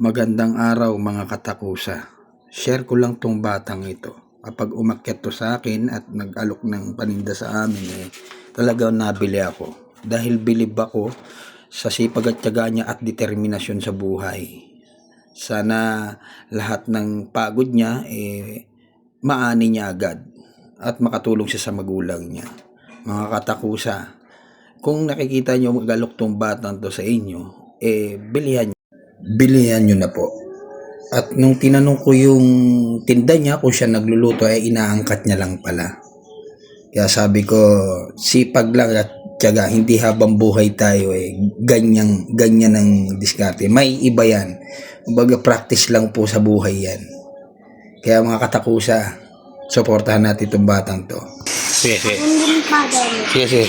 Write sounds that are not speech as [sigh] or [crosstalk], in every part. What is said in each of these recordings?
Magandang araw mga katakusa. Share ko lang tong batang ito. Kapag umakyat to sa akin at nag-alok ng paninda sa amin eh, talagang nabili ako. Dahil bilib ako sa sipag at tiyaga niya at determinasyon sa buhay. Sana lahat ng pagod niya eh, maani niya agad at makatulong siya sa magulang niya. Mga katakusa, kung nakikita niyo mag-alok tong batang to sa inyo, eh bilihan bilihan nyo na po. At nung tinanong ko yung tinda niya kung siya nagluluto ay inaangkat niya lang pala. Kaya sabi ko, sipag lang at tiyaga, hindi habang buhay tayo eh, ganyan, ganyan ang diskarte. May iba yan. Kumbaga practice lang po sa buhay yan. Kaya mga katakusa, supportahan natin itong batang to. Sige, sige. Pa. Sige, sige.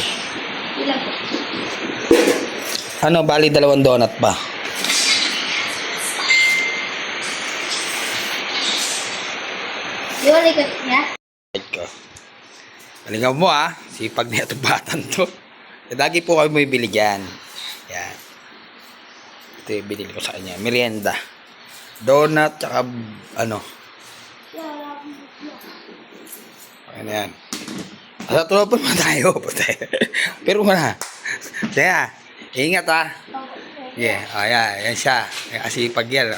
Ano, bali dalawang donut ba? Ba likod niya? Galingan mo ah. Sipag niya itong batan to. Eh, Lagi po kami may bili dyan. Yan. Ito yung binili ko sa kanya. Merienda. Donut, tsaka ano. Ano yan. Asa tulog pa naman tayo. [laughs] Pero muna. Kaya, ingat ah. Yeah, oh, yan, siya. Kasi pag yan,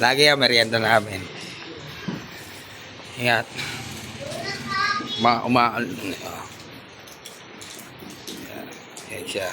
lagi yan merienda namin. Ingat. Ma uma Ayan siya.